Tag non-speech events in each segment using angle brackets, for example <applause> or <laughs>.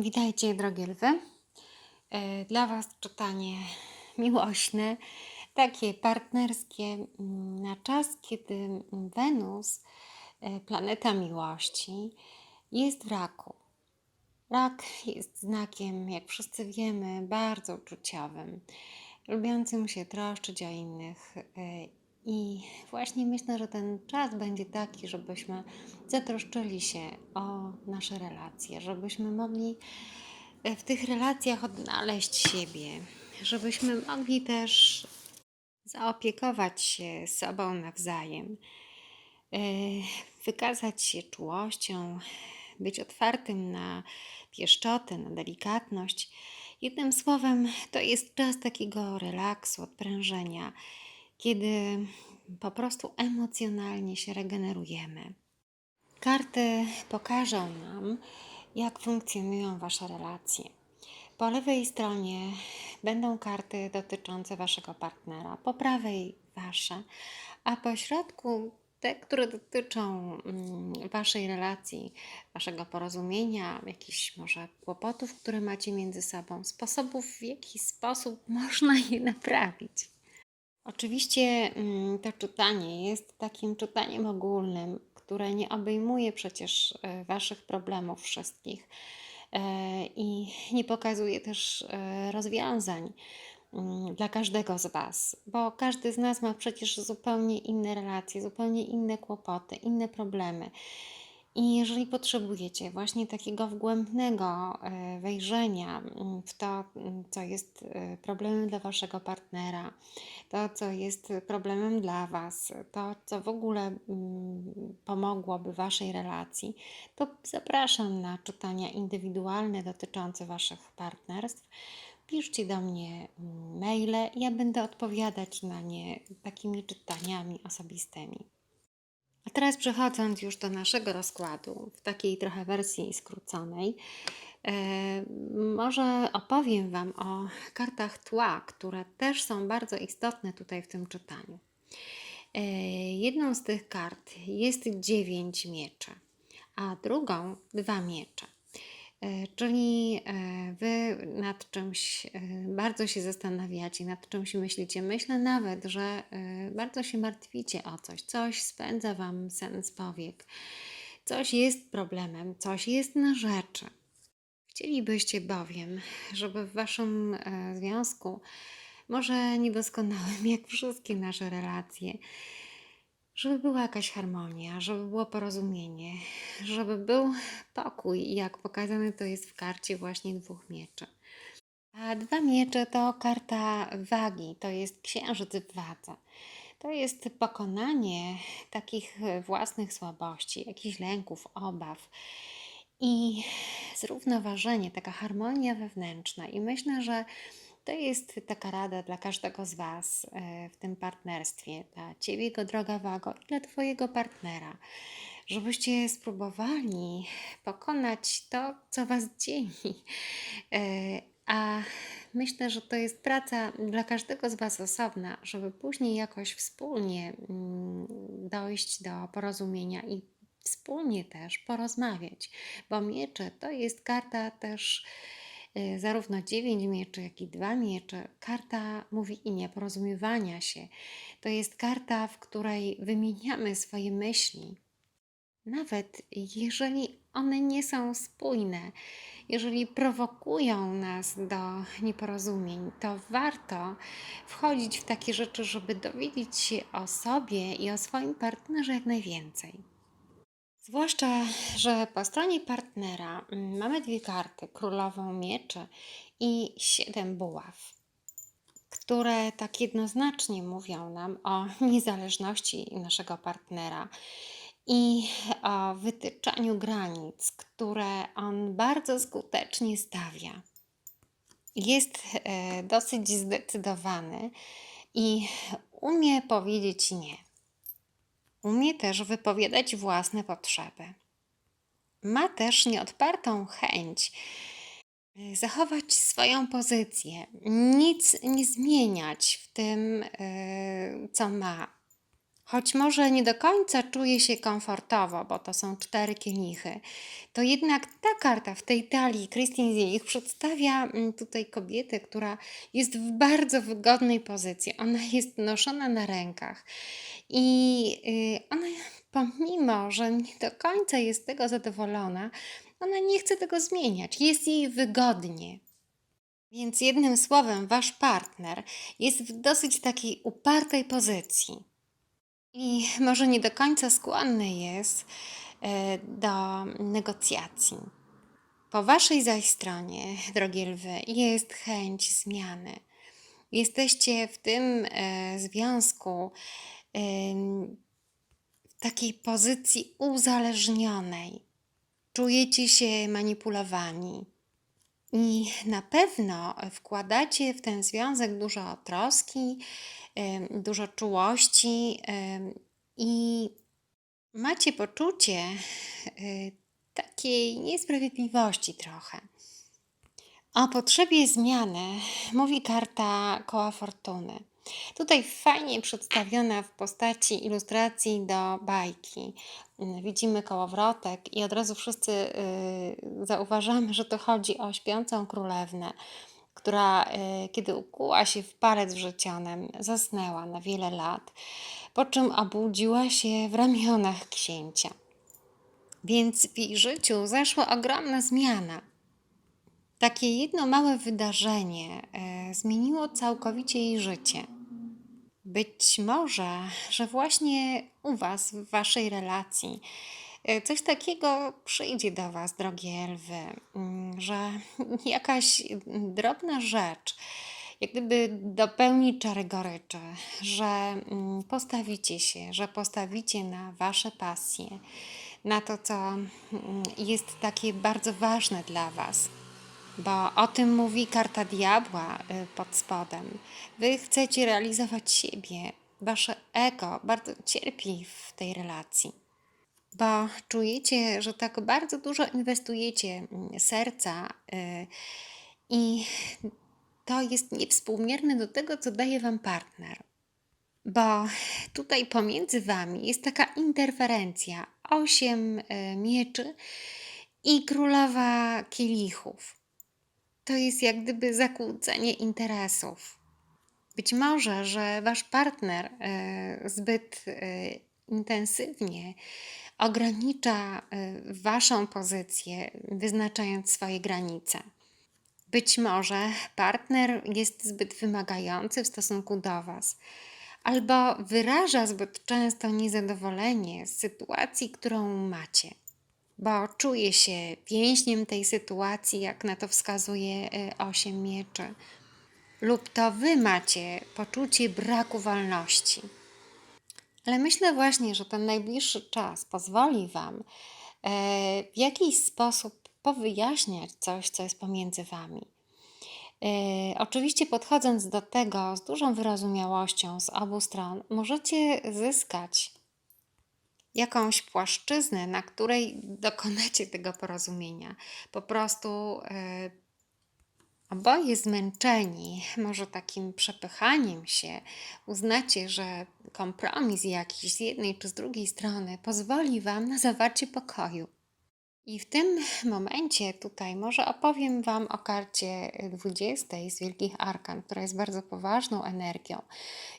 Witajcie, drogie lwy. E, Dla Was czytanie miłośne, takie partnerskie, mm, na czas, kiedy Wenus, e, planeta miłości, jest w raku. Rak jest znakiem, jak wszyscy wiemy, bardzo uczuciowym, lubiącym się troszczyć o innych. I właśnie myślę, że ten czas będzie taki, żebyśmy zatroszczyli się o nasze relacje, żebyśmy mogli e, w tych relacjach odnaleźć siebie, żebyśmy mogli też zaopiekować się sobą nawzajem, e, wykazać się czułością, być otwartym na pieszczotę, na delikatność. Jednym słowem, to jest czas takiego relaksu, odprężenia, kiedy po prostu emocjonalnie się regenerujemy. Karty pokażą nam, jak funkcjonują Wasze relacje. Po lewej stronie będą karty dotyczące Waszego partnera, po prawej Wasze, a po środku te, które dotyczą mm, Waszej relacji, Waszego porozumienia, jakichś może kłopotów, które macie między sobą, sposobów, w jaki sposób <laughs> można je naprawić. Oczywiście mm, to czytanie jest takim czytaniem ogólnym, które nie obejmuje przecież e, Waszych problemów wszystkich e, i nie pokazuje też e, rozwiązań mm, dla każdego z Was, bo każdy z nas ma przecież zupełnie inne relacje, zupełnie inne kłopoty, inne problemy. I jeżeli potrzebujecie właśnie takiego wgłębnego e, wejrzenia mm, w to, mm, co jest e, problemem dla Waszego partnera, to, co jest problemem dla Was, to, co w ogóle mm, pomogłoby Waszej relacji, to zapraszam na czytania indywidualne dotyczące Waszych partnerstw. Piszcie do mnie maile, ja będę odpowiadać na nie takimi czytaniami osobistymi. A teraz przechodząc już do naszego rozkładu, w takiej trochę wersji skróconej, e, może opowiem Wam o kartach tła, które też są bardzo istotne tutaj w tym czytaniu. E, jedną z tych kart jest dziewięć mieczy, a drugą dwa miecze. E, Czyli e, Wy nad czymś e, bardzo się zastanawiacie, nad czymś myślicie. Myślę nawet, że bardzo się martwicie o coś, coś spędza Wam sen z powiek, coś jest problemem, coś jest na rzeczy. Chcielibyście bowiem, żeby w Waszym związku, może niedoskonałym jak wszystkie nasze relacje, żeby była jakaś harmonia, żeby było porozumienie, żeby był pokój, jak pokazane to jest w karcie właśnie dwóch mieczy. A dwa miecze to karta wagi, to jest księżyc w wadze. To jest pokonanie takich własnych słabości, jakichś lęków, obaw i zrównoważenie, taka harmonia wewnętrzna. I myślę, że to jest taka rada dla każdego z Was e, w tym partnerstwie, dla Ciebie, jego droga wago, i dla Twojego partnera, żebyście spróbowali pokonać to, co Was dzieli. E, A myślę, że to jest praca dla każdego z Was osobna, żeby później jakoś wspólnie mm, dojść do porozumienia i wspólnie też porozmawiać, bo miecze to jest karta też zarówno dziewięć mieczy, jak i dwa miecze. Karta mówi imię porozumiewania się. To jest karta, w której wymieniamy swoje myśli, nawet jeżeli one nie są spójne, jeżeli prowokują nas do nieporozumień, to warto wchodzić w takie rzeczy, żeby dowiedzieć się o sobie i o swoim partnerze jak najwięcej. Zwłaszcza, że po stronie partnera mm, mamy dwie karty: królową mieczy i siedem buław, które tak jednoznacznie mówią nam o <laughs> niezależności naszego partnera i o wytyczaniu granic, które on bardzo skutecznie stawia. Jest e, dosyć zdecydowany i umie powiedzieć nie. Umie też wypowiadać własne potrzeby. Ma też nieodpartą chęć y, zachować swoją pozycję, nic nie zmieniać w tym, y, co ma. Choć może nie do końca czuje się komfortowo, bo to są cztery kielichy, to jednak ta karta w tej talii Christine Zielich przedstawia mm, tutaj kobietę, która jest w bardzo wygodnej pozycji. Ona jest noszona na rękach i y, ona pomimo, że nie do końca jest tego zadowolona, ona nie chce tego zmieniać. Jest jej wygodnie. Więc jednym słowem, wasz partner jest w dosyć takiej upartej pozycji i może nie do końca skłonny jest e, do negocjacji. Po waszej zaś stronie, drogie lwy, jest chęć zmiany. Jesteście w tym e, związku w takiej pozycji uzależnionej. Czujecie się manipulowani. I na pewno wkładacie w ten związek dużo troski, dużo czułości i macie poczucie y, takiej niesprawiedliwości trochę. O potrzebie zmiany mówi karta koła fortuny. Tutaj fajnie przedstawiona w postaci ilustracji do bajki. Widzimy kołowrotek i od razu wszyscy y, zauważamy, że to chodzi o śpiącą królewnę, która y, kiedy ukuła się w palec wrzecionem, zasnęła na wiele lat, po czym obudziła się w ramionach księcia. Więc w jej życiu zaszła ogromna zmiana. Takie jedno małe wydarzenie e, zmieniło całkowicie jej życie. Być może, że właśnie u Was, w Waszej relacji, e, coś takiego przyjdzie do Was, drogie lwy, mm, że <laughs> jakaś drobna rzecz, jak gdyby dopełni czary goryczy, że mm, postawicie się, że postawicie na Wasze pasje, na to, co mm, jest takie bardzo ważne dla Was. Bo o tym mówi karta diabła y, pod spodem. Wy chcecie realizować siebie. Wasze ego bardzo cierpi w tej relacji. Bo czujecie, że tak bardzo dużo inwestujecie mm, serca y, i to jest niewspółmierne do tego, co daje Wam partner. Bo tutaj pomiędzy Wami jest taka interferencja. Osiem y, mieczy i królowa kielichów to jest jak gdyby zakłócenie interesów. Być może, że wasz partner e, zbyt intensywnie ogranicza e, waszą pozycję, wyznaczając swoje granice. Być może partner jest zbyt wymagający w stosunku do was, albo wyraża zbyt często niezadowolenie z sytuacji, którą macie bo czuje się więźniem tej sytuacji, jak na to wskazuje y, osiem mieczy. Lub to wy macie poczucie braku wolności. Ale myślę właśnie, że ten najbliższy czas pozwoli wam e, w jakiś sposób powyjaśniać coś, co jest pomiędzy wami. E, oczywiście podchodząc do tego z dużą wyrozumiałością z obu stron, możecie zyskać jakąś płaszczyznę, na której dokonacie tego porozumienia. Po prostu e, oboje zmęczeni, może takim przepychaniem się, uznacie, że kompromis jakiś z jednej czy z drugiej strony pozwoli Wam na zawarcie pokoju. I w tym momencie tutaj może opowiem Wam o karcie 20 z Wielkich Arkan, która jest bardzo poważną energią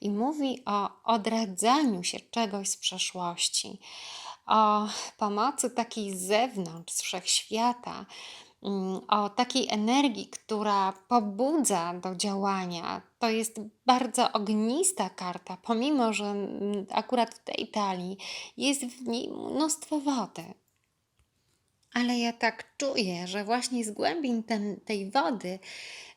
i mówi o odradzaniu się czegoś z przeszłości, o pomocy takiej z zewnątrz, z wszechświata, mm, o takiej energii, która pobudza do działania. To jest bardzo ognista karta, pomimo że mm, akurat w tej talii jest w niej mnóstwo wody. Ale ja tak czuję, że właśnie z głębin ten, tej wody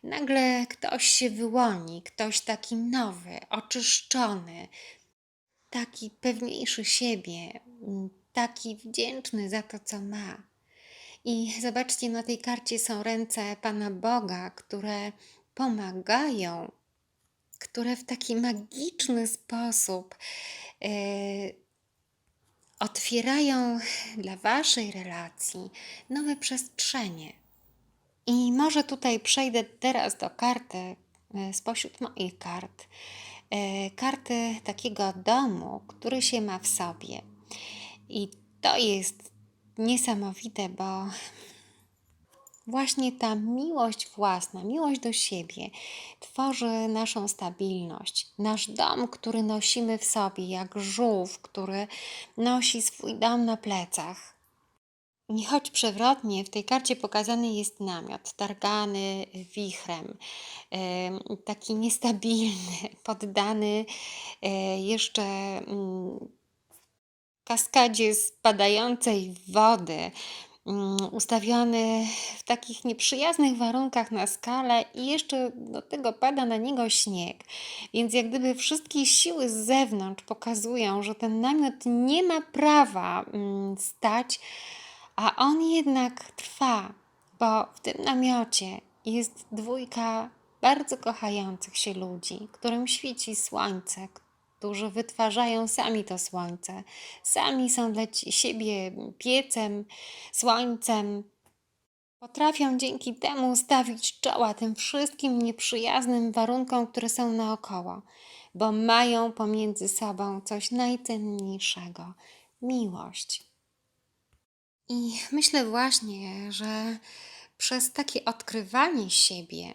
nagle ktoś się wyłoni, ktoś taki nowy, oczyszczony, taki pewniejszy siebie, mm, taki wdzięczny za to, co ma. I zobaczcie, na tej karcie są ręce Pana Boga, które pomagają, które w taki magiczny sposób yy, otwierają dla Waszej relacji nowe przestrzenie. I może tutaj przejdę teraz do karty e, spośród moich kart. e, kartę takiego domu, który się ma w sobie. I to jest niesamowite, bo właśnie ta miłość własna, miłość do siebie tworzy naszą stabilność. Nasz dom, który nosimy w sobie, jak żółw, który nosi swój dom na plecach. I choć przewrotnie, w tej karcie pokazany jest namiot, targany wichrem, em, taki niestabilny, poddany e, jeszcze mm, kaskadzie spadającej wody, mm, ustawiony w takich nieprzyjaznych warunkach na skale i jeszcze do tego pada na niego śnieg. Więc jak gdyby wszystkie siły z zewnątrz pokazują, że ten namiot nie ma prawa mm, stać, a on jednak trwa, bo w tym namiocie jest dwójka bardzo kochających się ludzi, którym świeci słońce, którzy wytwarzają sami to słońce, sami są dla siebie piecem, słońcem. Potrafią dzięki temu stawić czoła tym wszystkim nieprzyjaznym warunkom, które są naokoło, bo mają pomiędzy sobą coś najcenniejszego miłość. I myślę właśnie, że przez takie odkrywanie siebie,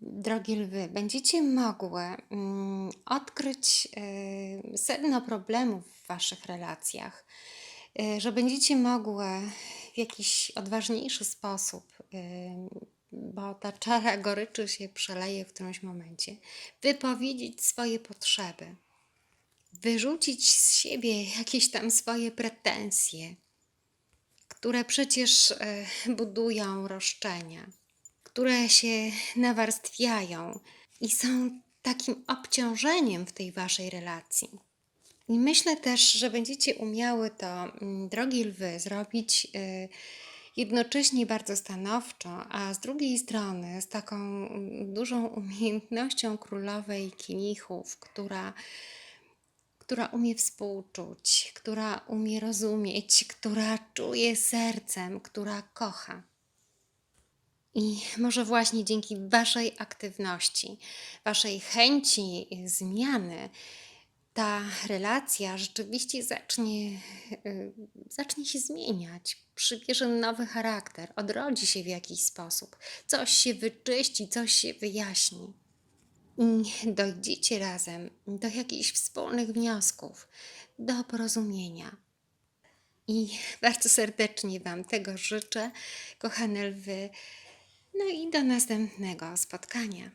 drogie lwy, będziecie mogły mm, odkryć e, sedno problemów w Waszych relacjach, e, że będziecie mogły w jakiś odważniejszy sposób, e, bo ta czara goryczy się przeleje w którymś momencie, wypowiedzieć swoje potrzeby, wyrzucić z siebie jakieś tam swoje pretensje które przecież e, budują roszczenia, które się nawarstwiają i są takim obciążeniem w tej waszej relacji. I myślę też, że będziecie umiały to, mm, drogi lwy, zrobić e, jednocześnie bardzo stanowczo, a z drugiej strony z taką mm, dużą umiejętnością królowej kielichów, która która umie współczuć, która umie rozumieć, która czuje sercem, która kocha. I może właśnie dzięki Waszej aktywności, Waszej chęci zmiany, ta relacja rzeczywiście zacznie, y, zacznie się zmieniać, przybierze nowy charakter, odrodzi się w jakiś sposób, coś się wyczyści, coś się wyjaśni i dojdziecie razem do jakichś wspólnych wniosków, do porozumienia. I bardzo serdecznie Wam tego życzę, kochane lwy. No i do następnego spotkania.